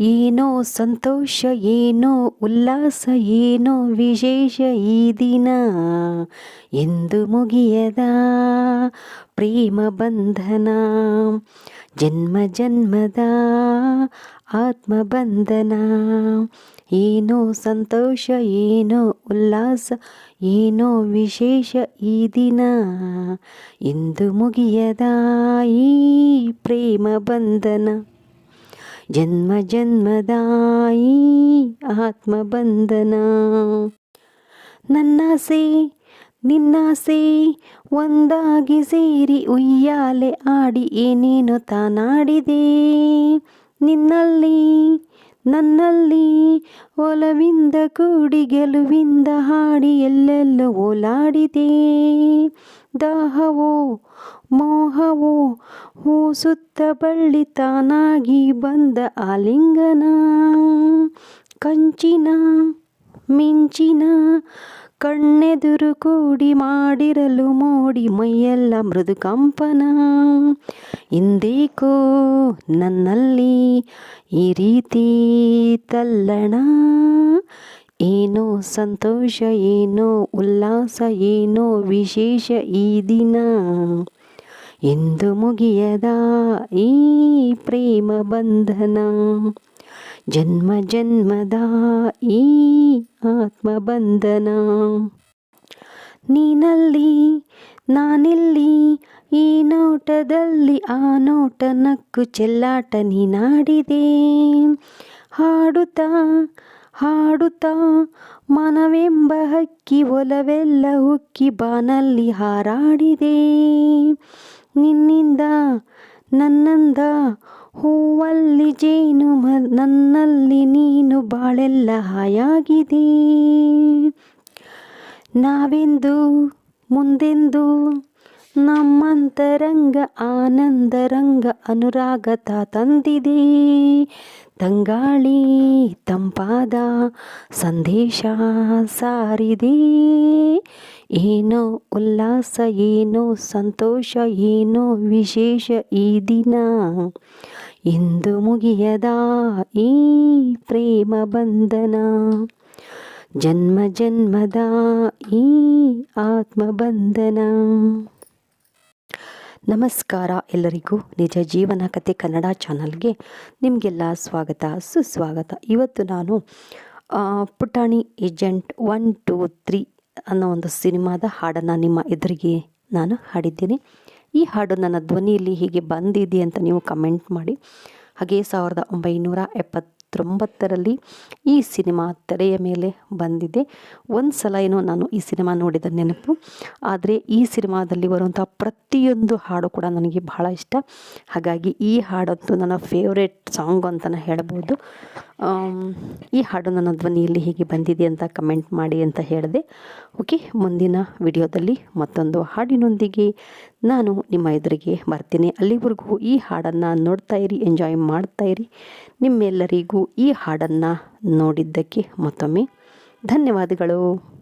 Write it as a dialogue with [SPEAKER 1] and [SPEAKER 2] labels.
[SPEAKER 1] ಏನೋ ಸಂತೋಷ, ಏನೋ ಉಲ್ಲಾಸ, ಏನೋ ವಿಶೇಷ ಈ ದಿನ ಎಂದು ಮುಗಿಯದ ಪ್ರೇಮ ಬಂಧನ. ಜನ್ಮ ಜನ್ಮದ ಆತ್ಮ ಬಂಧನ. ಏನೋ ಸಂತೋಷ, ಏನೋ ಉಲ್ಲಾಸ, ಏನೋ ವಿಶೇಷ ಈ ದಿನ ಎಂದು ಮುಗಿಯದ ಈ ಪ್ರೇಮ ಬಂಧನ. ಜನ್ಮ ಜನ್ಮದಾಯಿ ಆತ್ಮ ಆತ್ಮಬಂಧನ. ನನ್ನಾಸೆ ನಿನ್ನಾಸೆ ಒಂದಾಗಿ ಸೇರಿ ಉಯ್ಯಾಲೆ ಆಡಿ ಏನೇನು ತಾನಾಡಿದೆ. ನಿನ್ನಲ್ಲಿ ನನ್ನಲ್ಲಿ ಒಲವಿಂದ ಕೂಡಿ ಗೆಲುವಿಂದ ಹಾಡಿ ಎಲ್ಲೆಲ್ಲ ಓಲಾಡಿದೆ. ದಾಹವೋ, ಮೋಹವೋ ಹೂಸುತ್ತ ಬಳ್ಳಿ ತಾನಾಗಿ ಬಂದ ಆಲಿಂಗನ, ಕಂಚಿನ, ಮಿಂಚಿನ ಕಣ್ಣೆದುರು ಕೂಡಿ ಮಾಡಿರಲು ಮೋಡಿ ಮೈಯೆಲ್ಲ ಮೃದು ಕಂಪನ. ಇಂದೇಕೋ ನನ್ನಲ್ಲಿ ಈ ರೀತಿ ತಲ್ಲಣ. ಏನೋ ಸಂತೋಷ, ಏನೋ ಉಲ್ಲಾಸ, ಏನೋ ವಿಶೇಷ ಈ ದಿನ. ಎಂದು ಮುಗಿಯದ ಈ ಪ್ರೇಮ ಬಂಧನ. ಜನ್ಮ ಜನ್ಮದ ಈ ಆತ್ಮ ಬಂಧನ ನೀನಲ್ಲಿ, ನಾನಿಲ್ಲಿ, ಈ ನೋಟದಲ್ಲಿ, ಆ ನೋಟ ನಕ್ಕು ಚೆಲ್ಲಾಟ ನೀನಾಡಿದೆ. ಹಾಡುತ್ತಾ ಹಾಡುತ್ತಾ, ಮನವೆಂಬ ಹಕ್ಕಿ ಒಲವೆಲ್ಲ ಹುಕ್ಕಿ ಬಾನಲ್ಲಿ ಹಾರಾಡಿದೆ. ನಿನ್ನಿಂದ, ನನ್ನಂದ ಹೂವಲ್ಲಿ ಜೇನು ಮ, ನನ್ನಲ್ಲಿ ನೀನು ಬಾಳೆಲ್ಲ ಹಾಯಾಗಿದೆ. ನಾವೆಂದು, ಮುಂದೆಂದು? ನಮ್ಮಂತರಂಗ ಆನಂದರಂಗ ಅನುರಾಗ ತಂದಿದೆ. ತಂಗಾಳಿ ತಂಪಾದ ಸಂದೇಶ ಸಾರಿದೆ. ಏನೋ ಉಲ್ಲಾಸ, ಏನೋ ಸಂತೋಷ, ಏನೋ ವಿಶೇಷ ಈ ದಿನ? ಎಂದು ಮುಗಿಯದ ಈ ಪ್ರೇಮ ಬಂಧನ. ಜನ್ಮ ಜನ್ಮದ ಈ ಆತ್ಮ ಬಂಧನ. ನಮಸ್ಕಾರ ಎಲ್ಲರಿಗೂ. ನಿಜ ಜೀವನ ಕತೆ ಕನ್ನಡ ಚಾನಲ್ಗೆ ನಿಮಗೆಲ್ಲ ಸ್ವಾಗತ, ಸುಸ್ವಾಗತ. ಇವತ್ತು ನಾನು ಪುಟಾಣಿ ಏಜೆಂಟ್ ಒನ್, ಟೂ, ತ್ರೀ ಅನ್ನೋ ಒಂದು ಸಿನಿಮಾದ ಹಾಡನ್ನು ನಿಮ್ಮ ಎದುರಿಗೆ ನಾನು ಹಾಡಿದ್ದೀನಿ. ಈ ಹಾಡು ನನ್ನ ಧ್ವನಿಯಲ್ಲಿ ಹೀಗೆ ಬಂದಿದೆ ಅಂತ ನೀವು ಕಮೆಂಟ್ ಮಾಡಿ. ಹಾಗೆ ಸಾವಿರದ ಒಂಬೈನೂರ ಎಪ್ಪತ್ತೊಂಬತ್ತರಲ್ಲಿ ಈ ಸಿನಿಮಾ ತೆರೆಯ ಮೇಲೆ ಬಂದಿದೆ. ಒಂದು ಸಲ ಏನೋ ನಾನು ಈ ಸಿನಿಮಾ ನೋಡಿದ ನೆನಪು. ಆದರೆ ಈ ಸಿನಿಮಾದಲ್ಲಿ ಬರುವಂಥ ಪ್ರತಿಯೊಂದು ಹಾಡು ಕೂಡ ನನಗೆ ಬಹಳ ಇಷ್ಟ. ಹಾಗಾಗಿ ಈ ಹಾಡಂತೂ ನನ್ನ ಫೇವ್ರೇಟ್ ಸಾಂಗ್ ಅಂತಲೇ ಹೇಳ್ಬೋದು. ಈ ಹಾಡು ನನ್ನ ಧ್ವನಿಯಲ್ಲಿ ಹೀಗೆ ಬಂದಿದೆ ಅಂತ ಕಮೆಂಟ್ ಮಾಡಿ ಅಂತ ಹೇಳಿದೆ. ಓಕೆ, ಮುಂದಿನ ವಿಡಿಯೋದಲ್ಲಿ ಮತ್ತೊಂದು ಹಾಡಿನೊಂದಿಗೆ ನಾನು ನಿಮ್ಮ ಎದುರಿಗೆ ಬರ್ತೀನಿ. ಅಲ್ಲಿವರೆಗೂ ಈ ಹಾಡನ್ನು ನೋಡ್ತಾ ಇರಿ, ಎಂಜಾಯ್ ಮಾಡ್ತಾ ಇರಿ. ನಿಮ್ಮೆಲ್ಲರಿಗೂ ಈ ಹಾಡನ್ನು ನೋಡಿದ್ದಕ್ಕೆ ಮತ್ತೊಮ್ಮೆ ಧನ್ಯವಾದಗಳು.